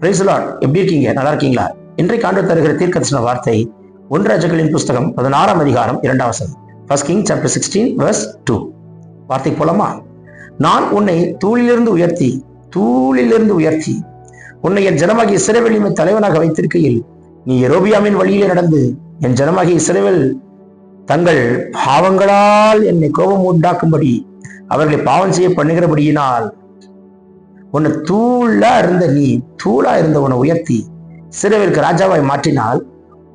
பிரைஸ்லாட் எப்படி இருக்கீங்க? நல்லா இருக்கீங்களா? இன்றைக்கு ஆண்டு தருகிற தீர்க்கதரிசன வார்த்தை ஒன்று புஸ்தகம் பதினாறாம் அதிகாரம் இரண்டாம் first king chapter sixteen verse two வார்த்தை போலமா? நான் உன்னை தூளிலிருந்து உயர்த்தி தூளிலிருந்து உயர்த்தி உன்னை என் ஜனமாகிய சிறைவெளிமை தலைவனாக வைத்திருக்கையில் நீ எரோபியாமின் வழியிலே நடந்து என் ஜனமாகிய இஸ்ரவேல் தங்கள் பாவங்களால் என்னை கோபம் உண்டாக்கும்படி அவர்களை பாவம் செய்ய பண்ணுகிறபடியினால் உன்னை தூளா இருந்த நீ தூளா இருந்த உன்னை உயர்த்தி சிறுவருக்கு ராஜாவாய் மாற்றினால்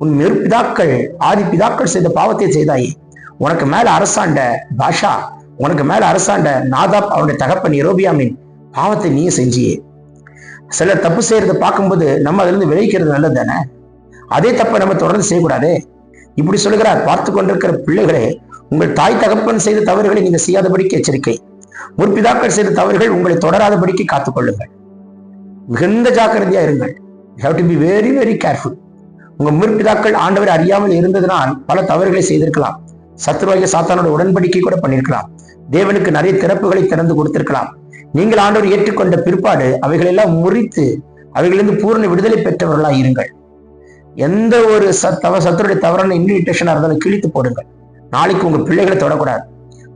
உன் மெருப்பிதாக்கள் ஆதி பிதாக்கள் செய்த பாவத்தை செய்தாயே. உனக்கு மேல அரசாண்ட பாஷா உனக்கு மேல அரசாண்ட நாதாப் அவனுடைய தகப்பன் எரோபியாமின் பாவத்தை நீ செஞ்சியே. சிலர் தப்பு செய்யறத பார்க்கும்போது நம்ம அதுல இருந்து விளைவிக்கிறது நல்லது தானே அதே தப்பை நம்ம தொடர்ந்து செய்யக்கூடாதே? இப்படி சொல்லுகிறார் பார்த்து கொண்டிருக்கிற பிள்ளைகளே உங்கள் தாய் தகப்பன் செய்த தவறுகளை நீங்க செய்யாதபடிக்கு எச்சரிக்கை. முற்பிதாக்கள் செய்த தவறுகள் உங்களை தொடராதபடிக்கு காத்துக்கொள்ளுங்கள். மிகுந்த ஜாக்கிரதையா இருங்கள். Have to be very very careful உங்க முற்பிதாக்கள் ஆண்டவர் அறியாமல் இருந்ததுனால் பல தவறுகளை செய்திருக்கலாம். சத்துருவாகிய சாத்தானோட உடன்படிக்கை கூட பண்ணியிருக்கலாம் தேவனுக்கு நிறைய திறப்புகளை திறந்து கொடுத்திருக்கலாம். நீங்கள் ஆண்டவர் ஏற்றுக்கொண்ட பிற்பாடு அவைகளெல்லாம் முறித்து அவைகளிலிருந்து பூரண விடுதலை பெற்றவர்களா இருங்கள். எந்த ஒரு சத்தவ சத்துருடைய தவறான இன்விடேஷனா இருந்தாலும் கிழித்து போடுங்கள். நாளைக்கு உங்க பிள்ளைகளை தொடக்கூடாது.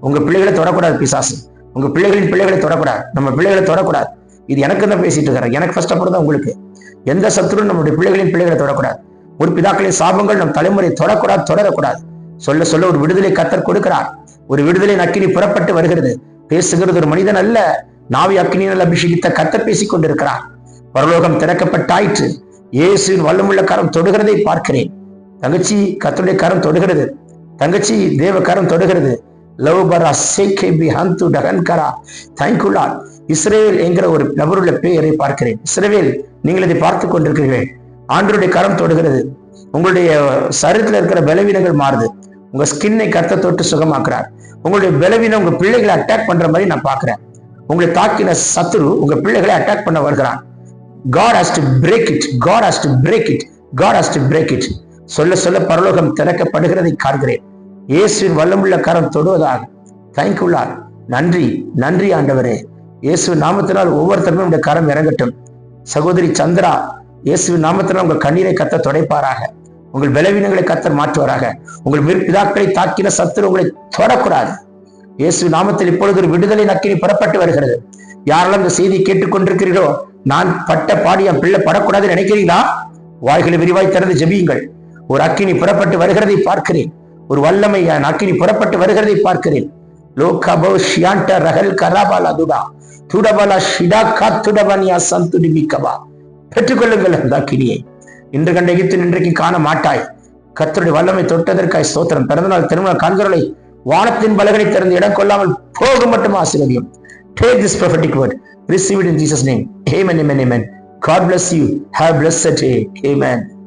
உங்க பிள்ளைகளை தொடக்கூடாது பிசாசு. உங்க பிள்ளைகளின் பிள்ளைகளை தொடக்கூடாது. நம்ம பிள்ளைகளை தொடக்கூடாது. இது எனக்கு தான் பேசிட்டு இருக்கிறேன் எனக்கு ஃபர்ஸ்ட் அப்புறம் தான் உங்களுக்கு. எந்த சத்துரும் நம்முடைய பிள்ளைகளின் பிள்ளைகளை தொடக்கூடாது. ஒரு பிதாக்களின் சாபங்கள் நம் தலைமுறை தொடக்கூடாது தொடரக்கூடாது. சொல்ல சொல்ல ஒரு விடுதலை கத்தர் கொடுக்கிறார். ஒரு விடுதலை அக்கினி புறப்பட்டு வருகிறது. பேசுகிறது ஒரு மனிதன் அல்ல. நாவி அக்கினியால் அபிஷேகித்த கத்தர் பேசிக் கொண்டிருக்கிறார் பரலோகம் திறக்கப்பட்டாயிற்று. இயேசுவின் வல்லமுள்ள கரம் தொடுகிறதை பார்க்கிறேன். தங்கச்சி கத்தருடைய கரம் தொடுகிறது. தங்கச்சி தேவ கரம் தொடுகிறது. லவ்பரா சேகே பி ஹந்து டகன்கரா. தேங்க்யூலா இஸ்ரேல் என்கிற ஒரு நபருள்ள பெயரை பார்க்கிறேன். இஸ்ரேல் நீங்கள் இதை பார்த்து கொண்டிருக்கிறீர்கள். ஆண்டருடைய கரம் தொடுகிறது. உங்களுடைய சரீரத்தில் இருக்கிற பலவீனங்கள் மாறுது. உங்க ஸ்கின்னை கத்த தொட்டு சுகமாக்குறார். உங்களுடைய பலவீனம் உங்க பிள்ளைகளை அட்டாக் பண்ற மாதிரி நான் பார்க்கிறேன். உங்களை தாக்கின சத்துரு உங்க பிள்ளைகளை அட்டாக் பண்ண வருகிறான். God has to break it God has to break it God has to break it சொல்ல சொல்ல பரலோகம் திறக்கப்படுகிறதை காண்கிறேன். இயேசுவின் வல்லமுள்ள கரம் தொடுவதாக. தேங்க்யூலார் நன்றி நன்றி ஆண்டவரே. இயேசு நாமத்தினால் ஒவ்வொருத்தருமே உங்களுடைய கரம் இறங்கட்டும். சகோதரி சந்திரா இயேசுவின் நாமத்தினால் உங்கள் கண்ணீரை கத்த துடைப்பாராக. உங்கள் பலவீனங்களை கத்தர் மாற்றுவாராக. உங்கள் பிதாக்களை தாக்கின சத்துரு உங்களை தொடக்கூடாது. இயேசு நாமத்தில் இப்பொழுது ஒரு விடுதலை நக்கினி புறப்பட்டு வருகிறது. யாரெல்லாம் இந்த செய்தி கேட்டுக்கொண்டிருக்கிறீர்களோ நான் பட்ட பாடி என் பிள்ளை படக்கூடாதுன்னு நினைக்கிறீங்களா? வாய்களை விரிவாய் திறந்து ஜெபியுங்கள். ஒரு அக்கினி புறப்பட்டு வருகிறதை பார்க்கிறேன். ஒரு வல்லமை என் அக்கினி புறப்பட்டு வருகிறதை பார்க்கிறேன் லோகபோ ஷியாண்ட ரகல் கராபாலா துடா துடபலா ஷிடா காத்துடபனியா சந்துடி மிக்கவா பெற்றுக்கொள்ளுங்கள் அந்த அக்கினியை இன்று கண்ட எகிப்தில் இன்றைக்கு காண மாட்டாய் கத்தருடைய வல்லமை தொட்டதற்காய் சோத்திரம் பிறந்தநாள் திருமண காண்கிறலை வானத்தின் பலகனை திறந்து இடம் கொள்ளாமல் போக மட்டும் ஆசீர்வதியும் Take this prophetic word. Receive it in Jesus' name. Amen, amen, amen. God bless you. Have a blessed day. Amen.